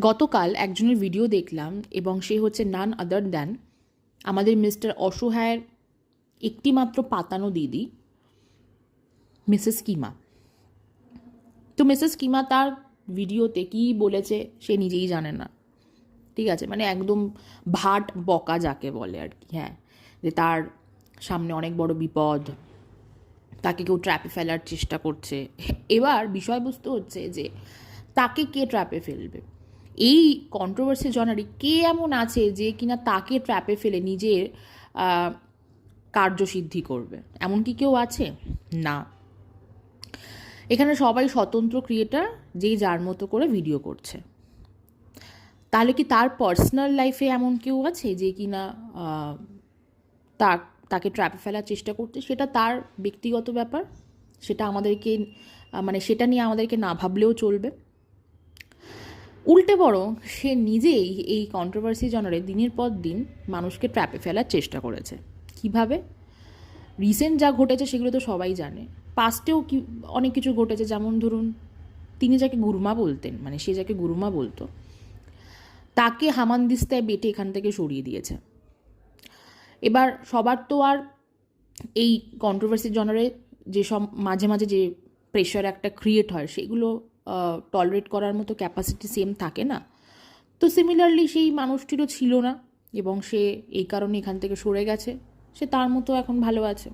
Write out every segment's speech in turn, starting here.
গতকাল একজনের ভিডিও দেখলাম এবং সে হচ্ছে নান আদার দ্যান আমাদের মিস্টার অসহায়ের একটিমাত্র পাতানো দিদি মিসেস কিমা। তো মিসেস কিমা তার ভিডিওতে কী বলেছে সে নিজেই জানে না। ঠিক আছে মানে একদম ভাট বকা যাকে বলে আর কি হ্যাঁ। যে তার সামনে অনেক বড় বিপদ, তাকে কেউ ট্র্যাপে ফেলার চেষ্টা করছে। এবার বিষয়বস্তু হচ্ছে যে তাকে কে ট্র্যাপে ফেলবে? এই কন্ট্রোভার্সি জনারি কে এমন আছে যে কিনা তাকে ট্র্যাপে ফেলে নিজের কার্যসিদ্ধি করবে? এমন কি কেউ আছে? না। এখানে সবাই স্বতন্ত্র ক্রিয়েটার যেই যার মতো করে ভিডিও করছে। তাহলে কি তার পার্সোনাল লাইফে এমন কেউ আছে যে কিনা তার, তাকে ট্র্যাপে ফেলার চেষ্টা করছে? সেটা তার ব্যক্তিগত ব্যাপার। সেটা আমাদেরকে মানে সেটা নিয়ে আমাদেরকে না ভাবলেও চলবে। উল্টে বড় সে নিজেই এই কন্ট্রোভার্সি জনারে দিনের পর দিন মানুষকে ট্র্যাপে ফেলার চেষ্টা করেছে। কীভাবে? রিসেন্ট যা ঘটেছে সেগুলো তো সবাই জানে। পাস্টেও কি, অনেক কিছু ঘটেছে। যেমন ধরুন, তিনি যাকে গুরুমা বলতেন মানে সে যাকে গুরুমা বলতো, তাকে হামানদিস্তায় বেটে এখান থেকে সরিয়ে দিয়েছে। এবার সবার তো আর এই কন্ট্রোভার্সি জনারে যে সব মাঝে মাঝে যে প্রেশার একটা ক্রিয়েট হয়, সেগুলো টলারেট করার মতো ক্যাপাসিটি সেম থাকে না। তো সিমিলারলি সেই মানুষটিরও ছিল না এবং সে এই কারণে এখান থেকে সরে গেছে। সে তার মতো এখন ভালো আছে।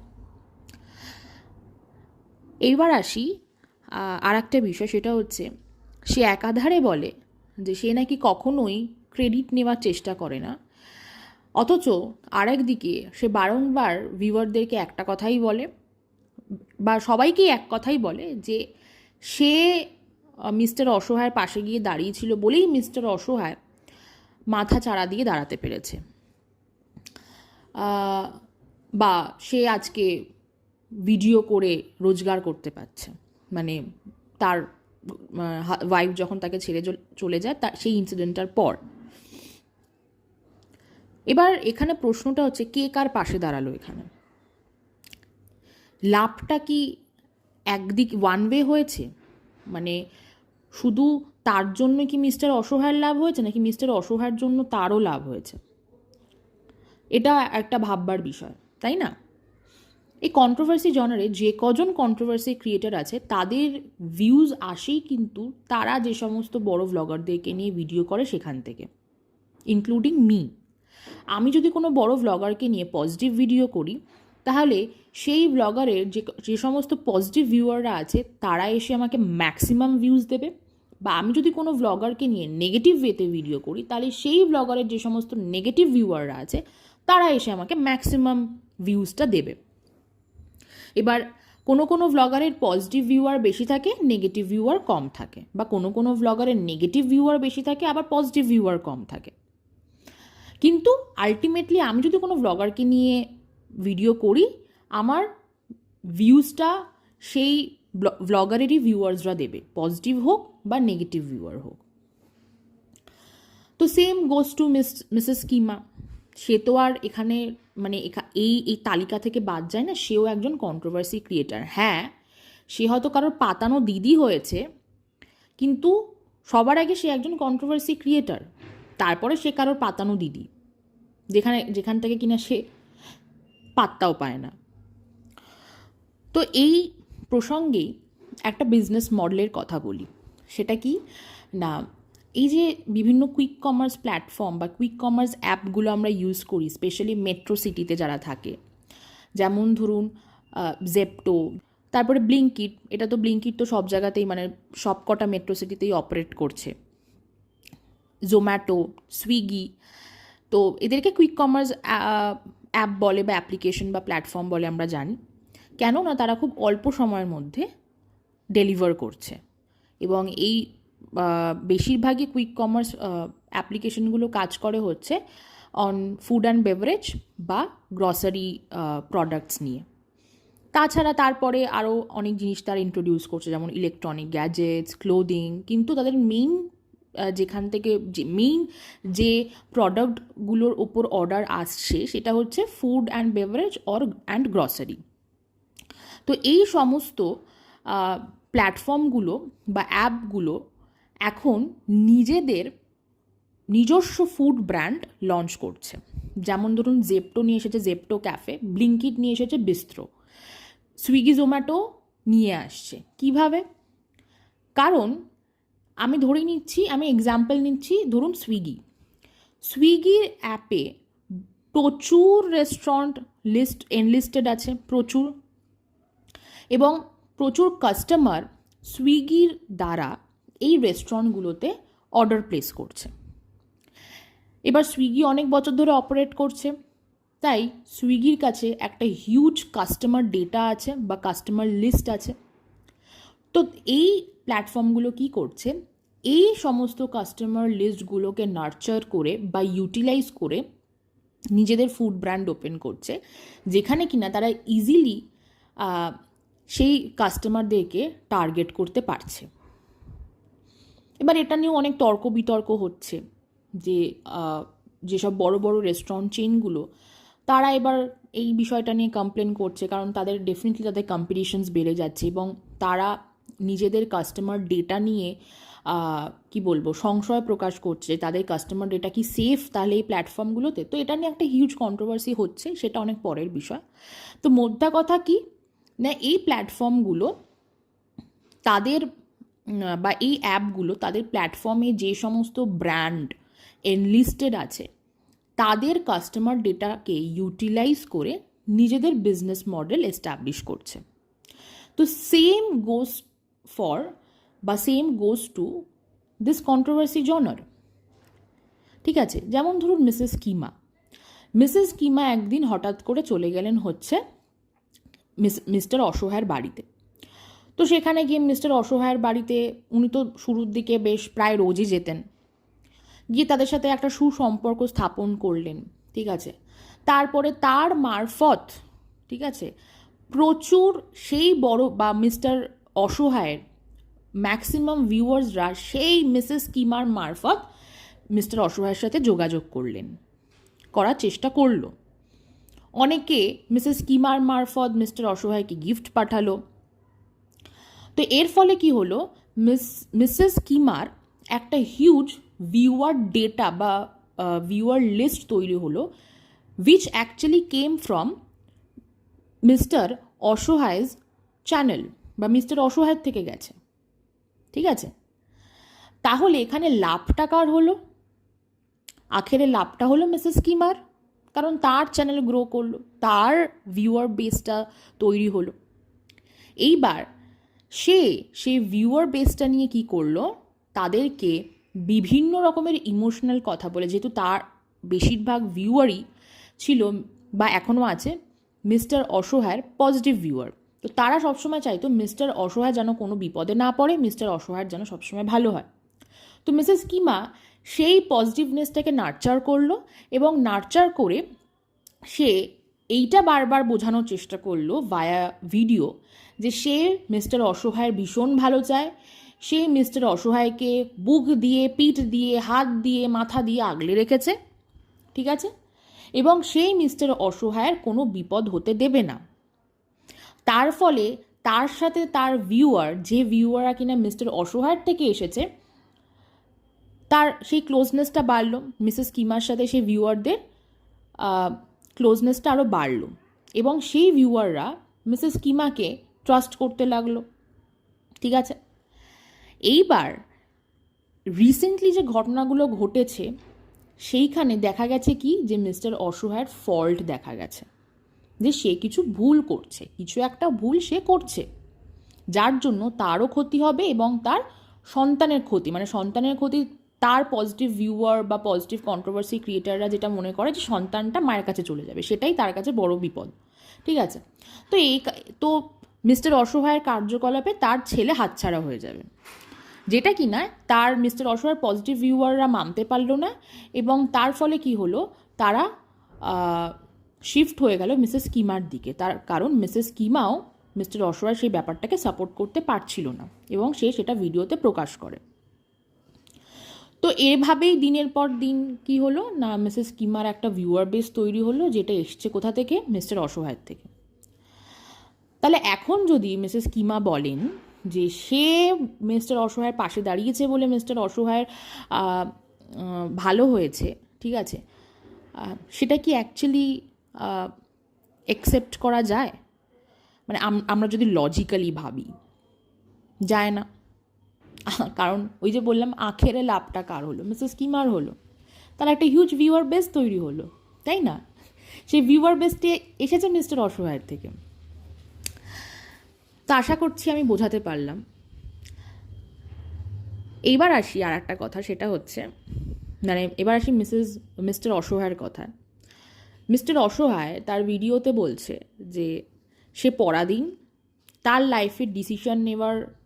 এইবার আসি আর একটা বিষয়, সেটা হচ্ছে, সে একাধারে বলে যে সে নাকি কখনোই ক্রেডিট নেওয়ার চেষ্টা করে না। অথচ আরেক দিকে সে বারংবার ভিউয়ারদেরকে একটা কথাই বলে, বা সবাইকেই এক কথাই বলে যে সে মিস্টার অসহায়ের পাশে গিয়ে দাঁড়িয়েছিল বলেই মিস্টার অসহায় মাথা চাড়া দিয়ে দাঁড়াতে পেরেছে। বা সে আজকে ভিডিও করে রোজগার করতে পারছে। মানে তার ওয়াইফ যখন তাকে ছেড়ে চল- যায় তা, সেই ইনসিডেন্টটার পর। এবার এখানে প্রশ্নটা হচ্ছে, কে কার পাশে দাঁড়াল এখানে? লাভটা কি একদিক ওয়ান ওয়ে হয়েছে? মানে শুধু তার জন্য কি মিস্টার অসহায়ের লাভ হয়েছে, নাকি মিস্টার অসহায়ের জন্য তারও লাভ হয়েছে? এটা একটা ভাববার বিষয়, তাই না? এই কন্ট্রোভার্সি জনারে যে কজন কন্ট্রোভার্সি ক্রিয়েটার আছে, তাদের ভিউজ আসেই কিন্তু তারা যে সমস্ত বড় ভ্লগারদেরকে নিয়ে ভিডিও করে সেখান থেকে ইনক্লুডিং মি আমি যদি কোনো বড় ভ্লগারকে নিয়ে পজিটিভ ভিডিও করি, তাহলে সেই ব্লগারের যে যে সমস্ত পজিটিভ ভিউয়াররা আছে, তারা এসে আমাকে ম্যাক্সিমাম ভিউজ দেবে। বা আমি যদি কোনো ভ্লগারকে নিয়ে নেগেটিভ ওয়েতে ভিডিও করি, তাহলে সেই ব্লগারের যে সমস্ত নেগেটিভ ভিউয়াররা আছে, তারা এসে আমাকে ম্যাক্সিমাম ভিউজটা দেবে। এবার কোনো কোনো ভ্লগারের পজিটিভ ভিউয়ার বেশি থাকে নেগেটিভ ভিউয়ার কম থাকে, বা কোনো কোনো ভ্লগারের নেগেটিভ ভিউয়ার বেশি থাকে, আবার পজিটিভ ভিউয়ার কম থাকে। কিন্তু আলটিমেটলি আমি যদি কোনো ভ্লগারকে নিয়ে ভিডিও করি, আমার ভিউজটা সেই ভ্লগারেরই ভিউয়ার্সরা দেবে পজিটিভ হোক বা নেগেটিভ ভিউয়ার হোক। তো same goes to miss Mrs Kima সে তো আর এখানে মানে এই এই তালিকা থেকে বাদ যায় না, সেও একজন কন্ট্রোভার্সি ক্রিয়েটার হ্যাঁ সে হয়তো কারোর পাতানো দিদি হয়েছে, কিন্তু সবার আগে সে একজন কন্ট্রোভার্সি ক্রিয়েটার তারপরে সে কারোর পাতানো দিদি, যেখানে, যেখান থেকে কিনা সে পাত্তাও পায় না। তো এই প্রসঙ্গেই একটা বিজনেস মডেলের কথা বলি। সেটা কি? না, এই যে বিভিন্ন কুইক কমার্স প্ল্যাটফর্ম বা কুইক কমার্স অ্যাপগুলো আমরা ইউজ করি স্পেশালি মেট্রো সিটিতে যারা থাকে, যেমন ধরুন জেপটো তারপরে ব্লিঙ্কিট এটা তো ব্লিঙ্কিট তো সব জায়গাতেই মানে সব কটা মেট্রো সিটিতেই অপারেট করছে। জোম্যাটো সুইগি তো এদেরকে কুইক কমার্স অ্যাপ বলে বা অ্যাপ্লিকেশন বা প্ল্যাটফর্ম বলে আমরা জানি। কেননা তারা খুব অল্প সময়ের মধ্যে ডেলিভার করছে। এবং এই বেশিরভাগই কুইক কমার্স অ্যাপ্লিকেশনগুলো কাজ করে হচ্ছে অন ফুড অ্যান্ড বেভারেজ বা গ্রসারি প্রোডাক্টস নিয়ে। তাছাড়া তারপরে আরও অনেক জিনিস তারা ইন্ট্রোডিউস করছে, যেমন ইলেকট্রনিক গ্যাজেটস ক্লোদিং কিন্তু তাদের মেইন যেখান থেকে যে মেইন যে প্রোডাক্টগুলোর ওপর অর্ডার আসছে সেটা হচ্ছে food and beverage or and grocery তো এই সমস্ত প্ল্যাটফর্মগুলো বা অ্যাপগুলো এখন নিজেদের নিজস্ব ফুড ব্র্যান্ড লঞ্চ করছে। যেমন ধরুন জেপটো নিয়ে এসেছে জেপটো ক্যাফে ব্লিঙ্কিট নিয়ে এসেছে বিস্ত্রো সুইগি জোম্যাটো নিয়ে আসছে। কীভাবে? কারণ আমি ধরে নিচ্ছি, আমি এক্সাম্পল নিচ্ছি, ধরুন সুইগি সুইগির অ্যাপে প্রচুর রেস্টুরেন্ট লিস্ট এনলিস্টেড আছে, প্রচুর। এবং প্রচুর কাস্টমার সুইগির দ্বারা এই রেস্টুরেন্টগুলোতে অর্ডার প্লেস করছে। এবার সুইগি অনেক বছর ধরে অপারেট করছে, তাই সুইগির কাছে একটা হিউজ কাস্টমার ডেটা আছে বা কাস্টমার লিস্ট আছে। তো এই প্ল্যাটফর্মগুলো কি করছে? এই সমস্ত কাস্টমার লিস্টগুলোকে নার্চার করে বা ইউটিলাইজ করে নিজেদের ফুড ব্র্যান্ড ওপেন করছে, যেখানে কিনা তারা ইজিলি সেই কাস্টমারদেরকে টার্গেট করতে পারছে। এবার এটা নিয়েও অনেক তর্ক বিতর্ক হচ্ছে যে যেসব বড় বড় রেস্টুরেন্ট চেনগুলো তারা এবার এই বিষয়টা নিয়ে কমপ্লেন করছে কারণ তাদের ডেফিনেটলি তাদের কম্পিটিশনস বেড়ে যাচ্ছে এবং তারা নিজেদের কাস্টমার ডেটা নিয়ে কি বলব, সংশয় প্রকাশ করছে তাদের কাস্টমার ডেটা কি সেফ তাহলে এই প্ল্যাটফর্মগুলোতে তো এটা নিয়ে একটা হিউজ কন্ট্রোভার্সি হচ্ছে, সেটা অনেক পরের বিষয়। তো মোদ্দা কথা কি? না, এই প্ল্যাটফর্মগুলো তাদের, বা এই অ্যাপগুলো তাদের প্ল্যাটফর্মে যে সমস্ত ব্র্যান্ড এনলিস্টেড আছে, তাদের কাস্টমার ডেটাকে ইউটিলাইজ করে নিজেদের বিজনেস মডেল এস্টাবলিশ করছে। তো সেম গোস ফর বা same goes to this controversy জনার ঠিক আছে? যেমন ধরুন মিসেস কিমা মিসেস কিমা একদিন হঠাৎ করে চলে গেলেন হচ্ছে মিস্টার অসহায়ের বাড়িতে। তো সেখানে গিয়ে মিস্টার অসহায়ের বাড়িতে উনি তো শুরুর দিকে বেশ প্রায় রোজই যেতেন। গিয়ে তাদের সাথে একটা সুসম্পর্ক স্থাপন করলেন, ঠিক আছে? তারপরে তার মারফত, ঠিক আছে? প্রচুর সেই বড় বা মিস্টার অসহায়ের ম্যাক্সিমাম ভিউয়ার্সরা সেই মিসেস কিমার মারফত মিস্টার অসহায়ের সাথে যোগাযোগ করলেন, করার চেষ্টা করল। অনেকে মিসেস কিমার মারফত মিস্টার অসহায়কে গিফট পাঠালো। তো এর ফলে কি হলো? মিস, মিসেস কিমার একটা হিউজ ভিউয়ার ডেটা বা ভিউয়ার লিস্ট তৈরি হলো which actually came from mister অসহায়জ channel বা মিস্টার অসহায়ের থেকে গেছে। ঠিক আছে? তাহলে এখানে লাভটা কার হলো? আখেরে লাভটা হলো মিসেস কিমার। কারণ তার চ্যানেল গ্রো করল, তার ভিউয়ার বেসটা তৈরি হলো। এইবার সে সেই ভিউয়ার বেসটা নিয়ে কি করল, তাদেরকে বিভিন্ন রকমের ইমোশনাল কথা বলে, যেহেতু তার বেশিরভাগ ভিউয়ারই ছিল বা এখনও আছে মিস্টার অসহায়ের পজিটিভ ভিউয়ার তো তারা সবসময় চাইতো মিস্টার অসহায় যেন কোনো বিপদে না পড়ে মিস্টার অসহায়ের যেন সবসময় ভালো হয়। তো মিসেস কিমা সেই পজিটিভনেসটাকে নার্চার করল এবং নার্চার করে সে এইটা বারবার বোঝানোর চেষ্টা করল ভায়া ভিডিও যে সে মিস্টার অসহায়ের ভীষণ ভালো চায়। সে মিস্টার অসহায়কে বুক দিয়ে, পিঠ দিয়ে, হাত দিয়ে, মাথা দিয়ে আগলে রেখেছে, ঠিক আছে? এবং সেই মিস্টার অসহায়ের কোনো বিপদ হতে দেবে না। তার ফলে তার সাথে তার ভিউয়ার যে ভিউয়াররা কিনা মিস্টার অসহায়ের থেকে এসেছে তার সেই ক্লোজনেসটা বাড়লো। মিসেস কিমার সাথে সেই ভিউয়ারদের ক্লোজনেসটা আরও বাড়লো। এবং সেই ভিউয়াররা মিসেস কিমাকে ট্রাস্ট করতে লাগল। ঠিক আছে? এইবার রিসেন্টলি যে ঘটনাগুলো ঘটেছে, সেইখানে দেখা গেছে কি? যে মিস্টার অসহায়ের ফল্ট দেখা গেছে। যে সে কিছু ভুল করছে। কিছু একটা ভুল সে করছে। যার জন্য তারও ক্ষতি হবে এবং তার সন্তানের ক্ষতি মানে সন্তানের ক্ষতি তার পজিটিভ ভিউয়ার বা পজিটিভ কন্ট্রোভার্সি ক্রিয়েটাররা যেটা মনে করে যে সন্তানটা মায়ের কাছে চলে যাবে, সেটাই তার কাছে বড় বিপদ। ঠিক আছে? তো এই তো মিস্টার অসহায়ের কার্যকলাপে তার ছেলে হাতছাড়া হয়ে যাবে। যেটা কি না তার মিস্টার অসহায়ের পজিটিভ ভিউয়াররা মানতে পারল না এবং তার ফলে কি হলো? তারা শিফট হয়ে গেল মিসেস কিমার দিকে। তার কারণ মিসেস কিমাও মিস্টার অসহায় সেই ব্যাপারটাকে সাপোর্ট করতে পারছিল না এবং সে সেটা ভিডিওতে প্রকাশ করে। তো এভাবেই দিনের পর দিন কি হলো? না, মিসেস কিমার একটা ভিউয়ার বেস তৈরি হলো, যেটা এসছে কোথা থেকে? মিস্টার অসহায়ের থেকে। তাহলে এখন যদি মিসেস কিমা বলেন যে সে মিস্টার অসহায়ের পাশে দাঁড়িয়েছে বলে মিস্টার অসহায়ের ভালো হয়েছে, ঠিক আছে সেটা কি অ্যাকচুয়ালি অ্যাকসেপ্ট করা যায়? মানে আম- আমরা যদি লজিক্যালি ভাবি, যায় না। কারণ ওই যে বললাম, আখেরে লাভটা কার হলো? মিসেস কিমার হলো? তার একটা হিউজ ভিউয়ার বেস তৈরি হলো, তাই না? সেই ভিউয়ার বেসটি এসেছে মিস্টার অসহায়ের থেকে। তো আশা করছি আমি বোঝাতে পারলাম। এইবার আসি আর একটা কথা, সেটা হচ্ছে মানে এবার আসি মিসেস মিস্টার অসহায়ের কথা। মিস্টার অসহায় তার ভিডিওতে বলছে যে, সে পরাধীন, তার লাইফের ডিসিশন নেওয়ার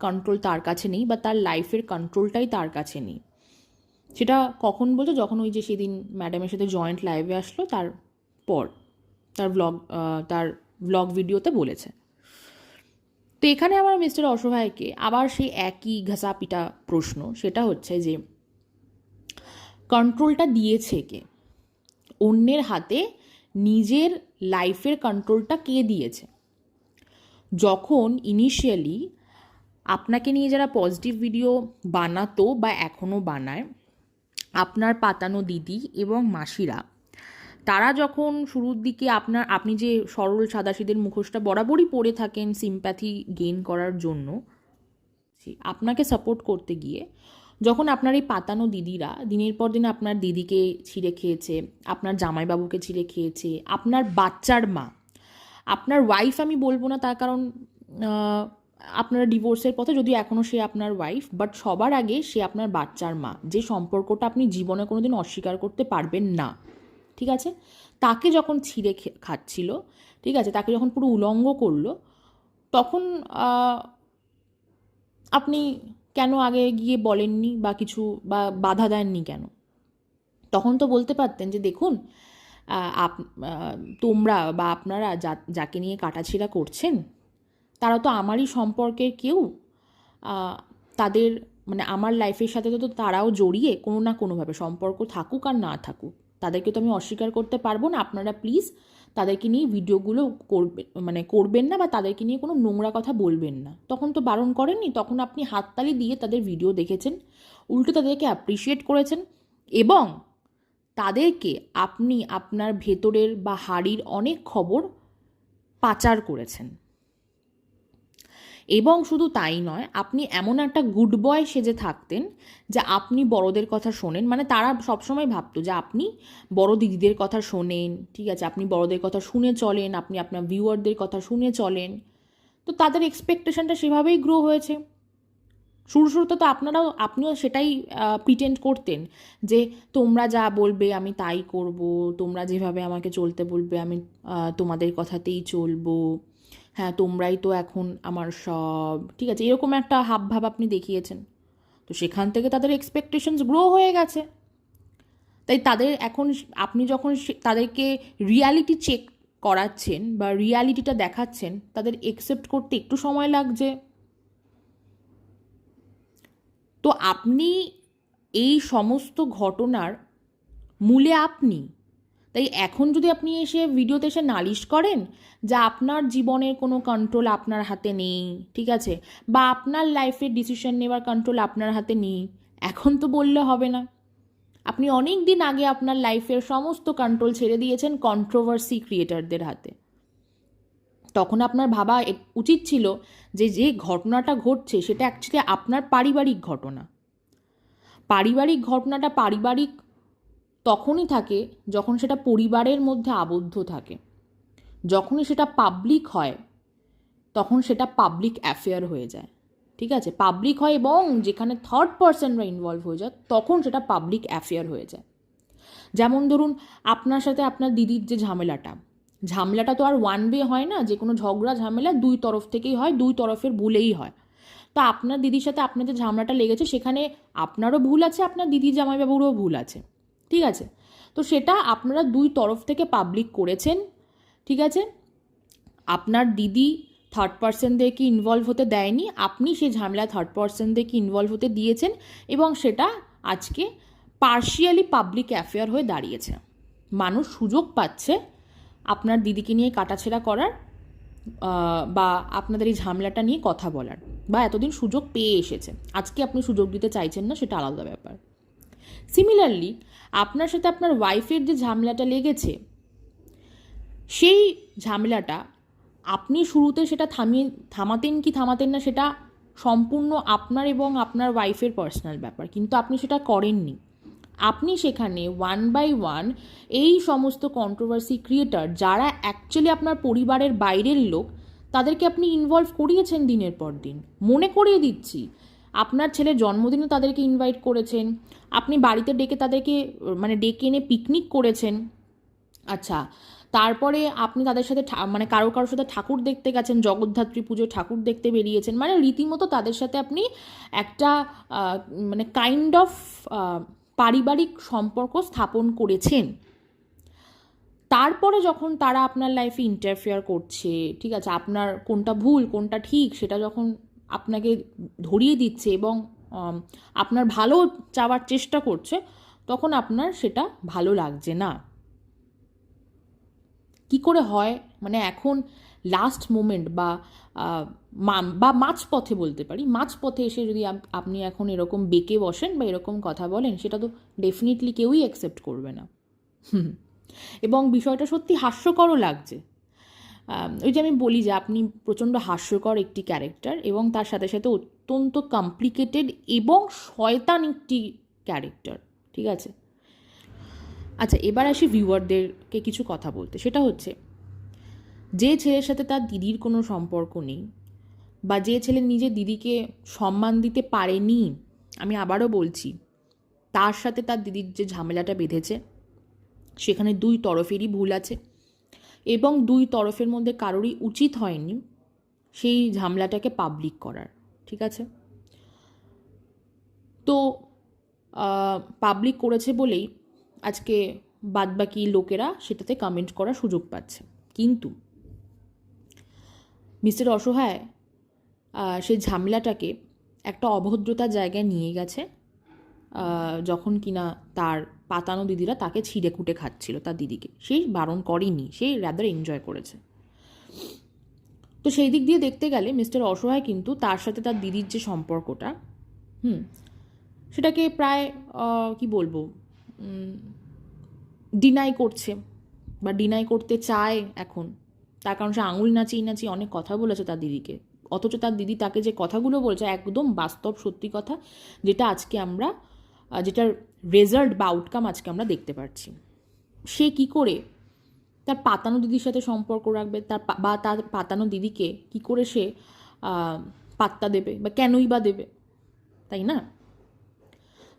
কন্ট্রোল তার কাছে নেই বা তার লাইফের কন্ট্রোলটাই তার কাছে নেই। সেটা কখন বলছো যখন ওই যে সেদিন ম্যাডামের সাথে জয়েন্ট লাইভে আসলো, তার পর। তার ব্লগ তার ব্লগ ভিডিওতে বলেছে। তো এখানে আমার মিস্টার অসহায়কে আবার সেই একই ঘাসাপিটা প্রশ্ন, সেটা হচ্ছে যে কন্ট্রোলটা দিয়েছে কে? অন্যের হাতে নিজের লাইফের কন্ট্রোলটা কে দিয়েছে? যখন ইনিশিয়ালি আপনাকে নিয়ে যারা পজিটিভ ভিডিও বানাতো বা এখনও বানায়, আপনার পাতানো দিদি এবং মাসিরা, তারা যখন শুরুর দিকে আপনার, আপনি যে সরল সাদাসিদের মুখোশটা বরাবরই পরে থাকেন সিম্প্যাথি গেইন করার জন্য আপনাকে সাপোর্ট করতে গিয়ে, যখন আপনার এই পাতানো দিদিরা দিনের পর দিন আপনার দিদিকে ছিঁড়ে খেয়েছে, আপনার জামাইবাবুকে ছিঁড়ে খেয়েছে, আপনার বাচ্চার মা, আপনার ওয়াইফ আমি বলব না তার কারণ আপনার ডিভোর্সের পথে, যদিও এখনও সে আপনার ওয়াইফ বাট সবার আগে সে আপনার বাচ্চার মা, যে সম্পর্কটা আপনি জীবনে কোনোদিন অস্বীকার করতে পারবেন না, ঠিক আছে? তাকে যখন ছিঁড়ে খাচ্ছিল, ঠিক আছে? তাকে যখন পুরো উলঙ্গ করল, তখন আপনি কেন আগে গিয়ে বলেননি বা কিছু, বা বাধা দেননি কেন? তখন তো বলতে পারতেন যে, দেখুন আপ তোমরা বা আপনারা যা, যাকে নিয়ে কাটাছিড়া করছেন তারা তো আমারই সম্পর্কের কেউ তাদের মানে আমার লাইফের সাথে তো তারাও জড়িয়ে কোনো না কোনোভাবে সম্পর্ক থাকুক আর না থাকুক, তাদেরকে তো আমি অস্বীকার করতে পারব না। আপনারা প্লিজ তাদেরকে নিয়ে ভিডিওগুলো করবে মানে করবেন না বা তাদেরকে নিয়ে কোনো নোংরা কথা বলবেন না। তখন তো বারণ করেননি, তখন আপনি হাততালি দিয়ে তাদের ভিডিও দেখেছেন, উল্টো তাদেরকে অ্যাপ্রিসিয়েট করেছেন এবং তাদেরকে আপনি আপনার ভেতরের বা হাড়ির অনেক খবর পাচার করেছেন। এবং শুধু তাই নয়, আপনি এমন একটা গুড বয় সেজে থাকতেন যে আপনি বড়দের কথা শোনেন। মানে তারা সবসময় ভাবতো যে আপনি বড় দিদিদের কথা শোনেন, ঠিক আছে? আপনি বড়দের কথা শুনে চলেন, আপনি আপনার ভিউয়ারদের কথা শুনে চলেন। তো তাদের এক্সপেকটেশনটা সেভাবেই গ্রো হয়েছে। শুরু শুরুতে তো আপনারাও, আপনিও সেটাই প্রিটেন্ড করতেন যে তোমরা যা বলবে আমি তাই করব, তোমরা যেভাবে আমাকে চলতে বলবে আমি তোমাদের কথাতেই চলবো। হ্যাঁ তোমরাই তো এখন আমার সব, ঠিক আছে, এরকম একটা হাব ভাব আপনি দেখিয়েছেন। তো সেখান থেকে তাদের এক্সপেকটেশনস গ্রো হয়ে গেছে। তাই তাদের এখন আপনি যখন তাদেরকে রিয়ালিটি চেক করাচ্ছেন বা রিয়ালিটিটা দেখাচ্ছেন, তাদের একসেপ্ট করতে একটু সময় লাগছে। তো আপনি এই সমস্ত ঘটনার মূলে আপনি তাই এখন যদি আপনি এসে ভিডিওতে এসে নালিশ করেন যে আপনার জীবনের কোনো কন্ট্রোল আপনার হাতে নেই, ঠিক আছে? বা আপনার লাইফের ডিসিশন নেওয়ার কন্ট্রোল আপনার হাতে নেই, এখন তো বললে হবে না। আপনি অনেক দিন আগে আপনার লাইফের সমস্ত কন্ট্রোল ছেড়ে দিয়েছেন কন্ট্রোভার্সি ক্রিয়েটারদের হাতে। তখন আপনার ভাবা উচিত ছিল যে যে ঘটনাটা ঘটছে সেটা অ্যাকচুয়ালি আপনার পারিবারিক ঘটনা। পারিবারিক ঘটনাটা পারিবারিক তখনই থাকে যখন সেটা পরিবারের মধ্যে আবদ্ধ থাকে। যখনই সেটা পাবলিক হয়, তখন সেটা পাবলিক অ্যাফেয়ার হয়ে যায়। ঠিক আছে? পাবলিক হয় এবং যেখানে থার্ড পার্সনরা ইনভলভ হয়ে যায়, তখন সেটা পাবলিক অ্যাফেয়ার হয়ে যায়। যেমন ধরুন, আপনার সাথে আপনার দিদির যে ঝামেলাটা ঝামেলাটা তো আর ওয়ান ওয়ে হয় না, যে কোনো ঝগড়া, ঝামেলা দুই তরফ থেকেই হয়, দুই তরফের ভুলেই হয়। তো আপনার দিদির সাথে আপনার যে ঝামেলাটা লেগেছে, সেখানে আপনারও ভুল আছে, আপনার দিদির জামাইবাবুরও ভুল আছে। ঠিক আছে? তো সেটা আপনারা দুই তরফ থেকে পাবলিক করেছেন, ঠিক আছে? আপনার দিদি থার্ড পার্সনদেরকে ইনভলভ হতে দেয়নি, আপনি সেই ঝামেলা থার্ড পার্সনদেরকে ইনভলভ হতে দিয়েছেন এবং সেটা আজকে পার্শিয়ালি পাবলিক অ্যাফেয়ার হয়ে দাঁড়িয়েছে। মানুষ সুযোগ পাচ্ছে আপনার দিদিকে নিয়ে কাটাছেড়া করার বা আপনাদের এই ঝামেলাটা নিয়ে কথা বলার, বা এতদিন সুযোগ পেয়ে এসেছে আজকে আপনি সুযোগ দিতে চাইছেন না, সেটা আলাদা ব্যাপার। সিমিলারলি আপনার সাথে আপনার ওয়াইফের যে ঝামেলাটা লেগেছে, সেই ঝামেলাটা আপনি শুরুতে সেটা থামিয়ে, থামাতেন কি থামাতেন না সেটা সম্পূর্ণ আপনার এবং আপনার ওয়াইফের পার্সোনাল ব্যাপার। কিন্তু আপনি সেটা করেননি। আপনি সেখানে ওয়ান বাই ওয়ান এই সমস্ত কন্ট্রোভার্সি ক্রিয়েটার যারা অ্যাকচুয়ালি আপনার পরিবারের বাইরের লোক, তাদেরকে আপনি ইনভলভ করিয়েছেন দিনের পর দিন। মনে করিয়ে দিচ্ছি আপনার ছেলের জন্মদিনে তাদেরকে ইনভাইট করেছেন, আপনি বাড়িতে ডেকে তাদেরকে মানে ডেকে এনে পিকনিক করেছেন আচ্ছা তারপরে আপনি তাদের সাথে মানে কারও কারোর সাথে ঠাকুর দেখতে গেছেন, জগদ্ধাত্রী পুজো ঠাকুর দেখতে বেরিয়েছেন মানে রীতিমতো তাদের সাথে আপনি একটা মানে কাইন্ড অফ পারিবারিক সম্পর্ক স্থাপন করেছেন। তারপরে যখন তারা আপনার লাইফে ইন্টারফেয়ার করছে, ঠিক আছে, আপনার কোনটা ভুল, কোনটা ঠিক, সেটা যখন আপনাকে ধরিয়ে দিচ্ছে এবং আপনার ভালো চাওয়ার চেষ্টা করছে, তখন আপনার সেটা ভালো লাগছে না। কি করে হয়? মানে এখন লাস্ট মোমেন্ট বা বা মাঝপথে বলতে পারি, মাঝপথে এসে যদি আপ- আপনি এখন এরকম বেঁকে বসেন বা এরকম কথা বলেন, সেটা তো ডেফিনেটলি কেউই অ্যাকসেপ্ট করবে না। এবং বিষয়টা সত্যি হাস্যকরও লাগছে। ওই যে আমি বলি যে আপনি প্রচণ্ড হাস্যকর একটি ক্যারেক্টার এবং তার সাথে সাথে অত্যন্ত কমপ্লিকেটেড এবং শয়তান একটি ক্যারেক্টার, ঠিক আছে? আচ্ছা এবার আসি ভিউয়ারদেরকে কিছু কথা বলতে। সেটা হচ্ছে, যে ছেলের সাথে তার দিদির কোনো সম্পর্ক নেই বা যে ছেলে নিজের দিদিকে সম্মান দিতে পারেনি, আমি আবারও বলছি, তার সাথে তার দিদির যে ঝামেলাটা বেঁধেছে, সেখানে দুই তরফেরই ভুল আছে। এবং দুই তরফের মধ্যে কারোরই উচিত হয়নি সেই ঝামেলাটাকে পাবলিক করার, ঠিক আছে? তো পাবলিক করেছে বলেই আজকে বাদবাকি লোকেরা সেটাতে কমেন্ট করার সুযোগ পাচ্ছে। কিন্তু মিস্টার অসহায় সেই ঝামেলাটাকে একটা অভদ্রতার জায়গায় নিয়ে গেছে। যখন কিনা তার পাতানো দিদিরা তাকে ছিঁড়ে কুটে খাচ্ছিল তার দিদিকে। সেই বারণ করেনি সেই রাদার এনজয় করেছে। তো সেই দিক দিয়ে দেখতে গেলে মিস্টার অসহায় কিন্তু তার সাথে তার দিদির যে সম্পর্কটা, হুম, সেটাকে প্রায় কি বলব ডিনাই করছে বা ডিনাই করতে চায় এখন। তার কারণ সে আঙুল নাচিয়ে নাচিয়ে অনেক কথা বলেছে তার দিদিকে। অথচ তার দিদি তাকে যে কথাগুলো বলেছে একদম বাস্তব সত্যি কথা, যেটা আজকে আমরা যেটার রেজাল্ট বা আউটকাম আজকে আমরা দেখতে পাচ্ছি। সে কি করে তার পাতানো দিদির সাথে সম্পর্ক রাখবে, তার বা তার পাতানো দিদিকে কি করে সে পাত্তা দেবে বা কেনই বা দেবে? তাই না?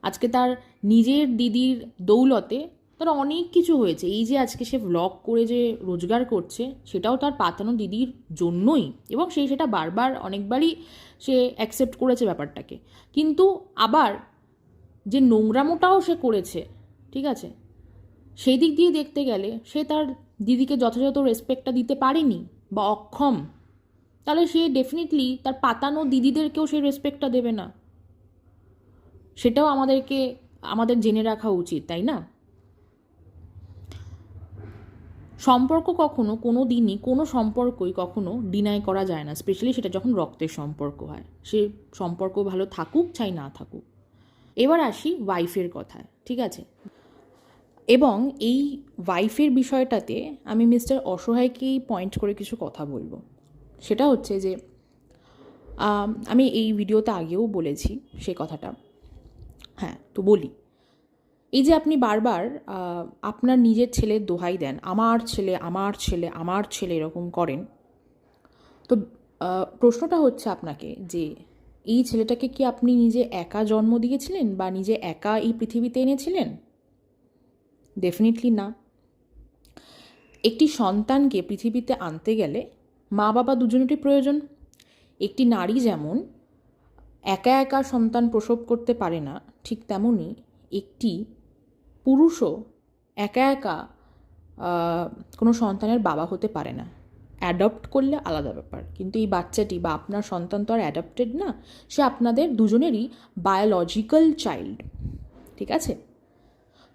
আজকে তার নিজের দিদির দৌলতে তার অনেক কিছু হয়েছে। এই যে আজকে সে ব্লগ করে যে রোজগার করছে, সেটাও তার পাতানো দিদির জন্যই এবং সে সেটা বারবার, অনেকবারই সে অ্যাকসেপ্ট করেছে ব্যাপারটাকে। কিন্তু আবার যে নোংরামোটাও সে করেছে, ঠিক আছে? সেই দিক দিয়ে দেখতে গেলে সে তার দিদিকে যথাযথ রেসপেক্টটা দিতে পারেনি বা অক্ষম। তাহলে সে ডেফিনেটলি তার পাতানো দিদিদেরকেও সে রেসপেক্টটা দেবে না। সেটাও আমাদেরকে, আমাদের জেনে রাখা উচিত, তাই না? সম্পর্ক কখনো কোনো দিনই, কোনো সম্পর্কই কখনো ডিনাই করা যায় না স্পেশালি সেটা যখন রক্তের সম্পর্ক হয়। সে সম্পর্ক ভালো থাকুক, চাই না থাকুক। এবার আসি ওয়াইফের কথায়, ঠিক আছে? এবং এই ওয়াইফের বিষয়টাতে আমি মিস্টার অসহায়কেই পয়েন্ট করে কিছু কথা বলব। সেটা হচ্ছে যে আমি এই ভিডিওতে আগেও বলেছি সে কথাটা। হ্যাঁ তো বলি। এই যে আপনি বারবার আপনার নিজের ছেলের দোহাই দেন, আমার ছেলে আমার ছেলে আমার ছেলে এরকম করেন, তো প্রশ্নটা হচ্ছে আপনাকে যে এই ছেলেটাকে কি আপনি নিজে একা জন্ম দিয়েছিলেন বা নিজে একা এই পৃথিবীতে এনেছিলেন? ডেফিনেটলি না। একটি সন্তানকে পৃথিবীতে আনতে গেলে মা বাবা দুজনেরই প্রয়োজন। একটি নারী যেমন একা একা সন্তান প্রসব করতে পারে না, ঠিক তেমনই একটি পুরুষও একা একা কোনো সন্তানের বাবা হতে পারে না। অ্যাডপ্ট করলে আলাদা ব্যাপার। কিন্তু এই বাচ্চাটি বা আপনার সন্তান তো আর অ্যাডাপ্টেড না, সে আপনাদের দুজনেরই বায়োলজিক্যাল চাইল্ড ঠিক আছে?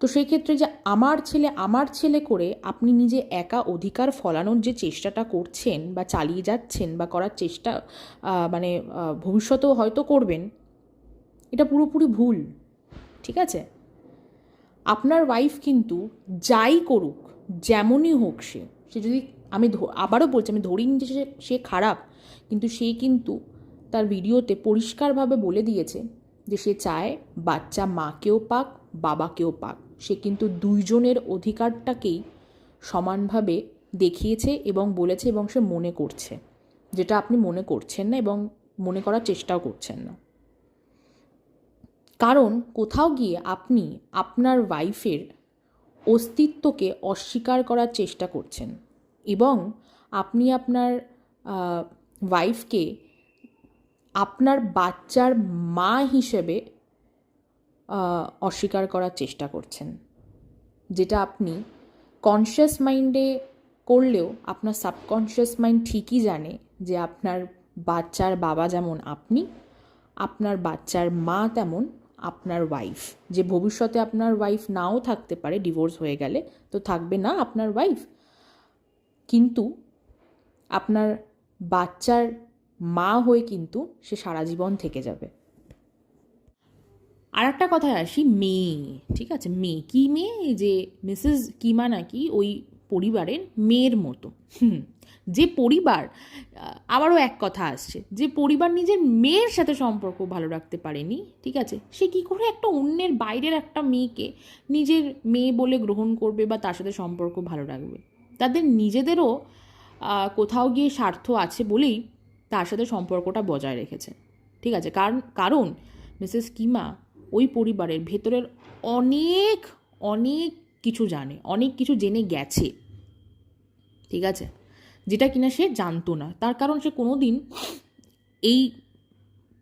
তো সেই ক্ষেত্রে যে আমার ছেলে আমার ছেলে করে আপনি নিজে একা অধিকার ফলানোর যে চেষ্টাটা করছেন বা চালিয়ে যাচ্ছেন বা করার চেষ্টা মানে ভবিষ্যতেও হয়তো করবেন, এটা পুরোপুরি ভুল, ঠিক আছে? আপনার ওয়াইফ কিন্তু যাই করুক, যেমনই হোক সে সে যদি আমি আবারও বলছি, আমি ধরিনি যে সে খারাপ, কিন্তু সে কিন্তু তার ভিডিওতে পরিষ্কারভাবে বলে দিয়েছে যে সে চায় বাচ্চা মাকেও পাক, বাবাকেও পাক। সে কিন্তু দুইজনের অধিকারটাকেই সমানভাবে দেখিয়েছে এবং বলেছে এবং সে মনে করছে, যেটা আপনি মনে করছেন না এবং মনে করার চেষ্টাও করছেন না। কারণ কোথাও গিয়ে আপনি আপনার ওয়াইফের অস্তিত্বকে অস্বীকার করার চেষ্টা করছেন। এবং আপনি আপনার ওয়াইফকে আপনার বাচ্চার মা হিসেবে অস্বীকার করার চেষ্টা করছেন। যেটা আপনি কনসিয়াস মাইন্ডে করলেও আপনার সাবকনসিয়াস মাইন্ড ঠিকই জানে যে আপনার বাচ্চার বাবা যেমন আপনি, আপনার বাচ্চার মা তেমন আপনার ওয়াইফ যে ভবিষ্যতে আপনার ওয়াইফ নাও থাকতে পারে ডিভোর্স হয়ে গেলে, তো থাকবে না আপনার ওয়াইফ কিন্তু আপনার বাচ্চার মা হয়ে কিন্তু সে সারা জীবন থেকে যাবে। আর একটা কথায় আসি, মেয়ে। ঠিক আছে? মেয়ে। কি মেয়ে? যে মিসেস কিমা নাকি ওই পরিবারের মেয়ের মতো। যে পরিবার আবারও এক কথা আসছে। যে পরিবার নিজের মেয়ের সাথে সম্পর্ক ভালো রাখতে পারেনি, ঠিক আছে? সে কি করে একটা অন্যের বাইরের একটা মেয়েকে নিজের মেয়ে বলে গ্রহণ করবে বা তার সাথে সম্পর্ক ভালো রাখবে? তাদের নিজেদেরও কোথাও গিয়ে স্বার্থ আছে বলেই তার সাথে সম্পর্কটা বজায় রেখেছে। ঠিক আছে? কারণ কারণ মিসেস কিমা ওই পরিবারের ভেতরের অনেক অনেক কিছু জানে, অনেক কিছু জেনে গেছে। ঠিক আছে? যেটা কিনা সে জানতো না। তার কারণ সে কোনো দিন এই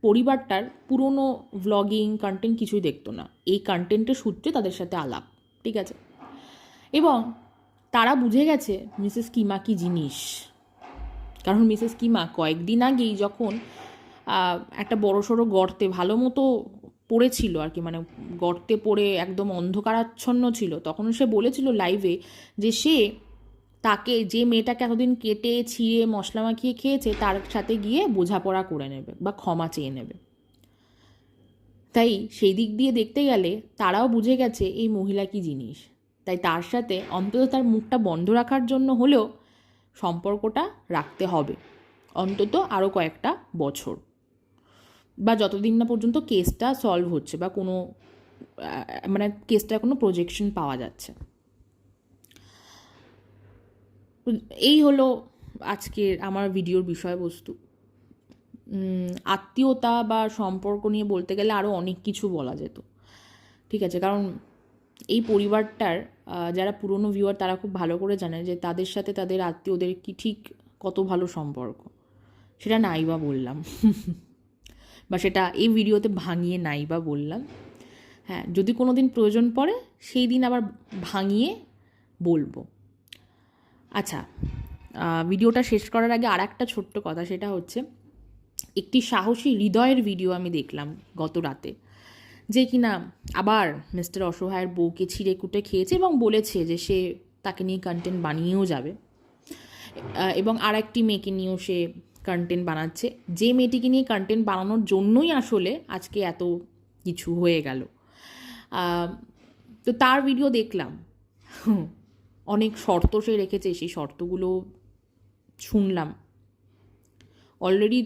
পরিবারটার পুরনো ভ্লগিং কন্টেন্ট কিছুই দেখতো না। এই কন্টেন্টের সূত্রে তাদের সাথে আলাপ। ঠিক আছে? এবং তারা বুঝে গেছে মিসেস কিমা কি জিনিস। কারণ মিসেস কিমা কয়েকদিন আগেই যখন একটা একটা বড়সড় গর্তে ভালো মতো পড়েছিল আর কি মানে গর্তে পড়ে একদম অন্ধকারাচ্ছন্ন ছিল, তখন সে বলেছিল লাইভে যে সে তাকে, যে মেয়েটাকে এতদিন কেটে, ছিঁড়ে, মশলা মাখিয়ে খেয়েছে, তার সাথে গিয়ে বোঝাপড়া করে নেবে বা ক্ষমা চেয়ে নেবে। তাই সেই দিক দিয়ে দেখতে গেলে তারাও বুঝে গেছে এই মহিলা কি জিনিস। তাই তার সাথে অন্তত তার মুখটা বন্ধ রাখার জন্য হলেও সম্পর্কটা রাখতে হবে। অন্তত আরও কয়েকটা বছর। বা যতদিন না পর্যন্ত কেসটা সলভ হচ্ছে বা কোনো মানে কেসটা কোনো প্রজেকশন পাওয়া যাচ্ছে। এই হলো আজকের আমার ভিডিওর বিষয়বস্তু। আত্মীয়তা বা সম্পর্ক নিয়ে বলতে গেলে আরও অনেক কিছু বলা যেত। ঠিক আছে, কারণ এই পরিবারটার যারা পুরনো ভিউয়ার তারা খুব ভালো করে জানে যে তাদের সাথে তাদের আত্মীয়দের কি ঠিক কত ভালো সম্পর্ক। সেটা নাই বা বললাম। বা সেটা এই ভিডিওতে ভাঙিয়ে নাই বা বললাম। হ্যাঁ যদি কোনো দিন প্রয়োজন পড়ে, সেই দিন আবার ভাঙিয়ে বলব। আচ্ছা ভিডিওটা শেষ করার আগে আর একটা ছোট্ট কথা, সেটা হচ্ছে, একটি সাহসী হৃদয়ের ভিডিও আমি দেখলাম গত রাতে। যে কিনা আবার মিস্টার অসহায়ের বউকে ছিঁড়ে কুটে খেয়েছে এবং বলেছে যে সে তাকে নিয়ে কন্টেন্ট বানিয়েও যাবে। এবং আর একটি মেয়েকে নিয়েও সে কন্টেন্ট বানাচ্ছে। যে মেয়েটিকে নিয়ে কন্টেন্ট বানানোর জন্যই আসলে আজকে এত কিছু হয়ে গেল। তো তার ভিডিও দেখলাম। অনেক শর্ত সে রেখেছে, সেই শর্তগুলো শুনলাম। অলরেডি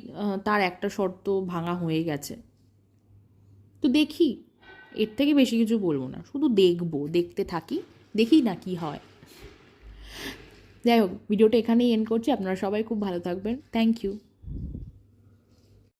তার একটা শর্ত ভাঙা হয়ে গেছে। তো দেখি। এর থেকে বেশি কিছু বলব না। শুধু দেখব, দেখতে থাকি, দেখি না কি হয়। যাই হোক, ভিডিওটা এখানেই এন্ড করছি। আপনারা সবাই খুব ভালো থাকবেন। Thank you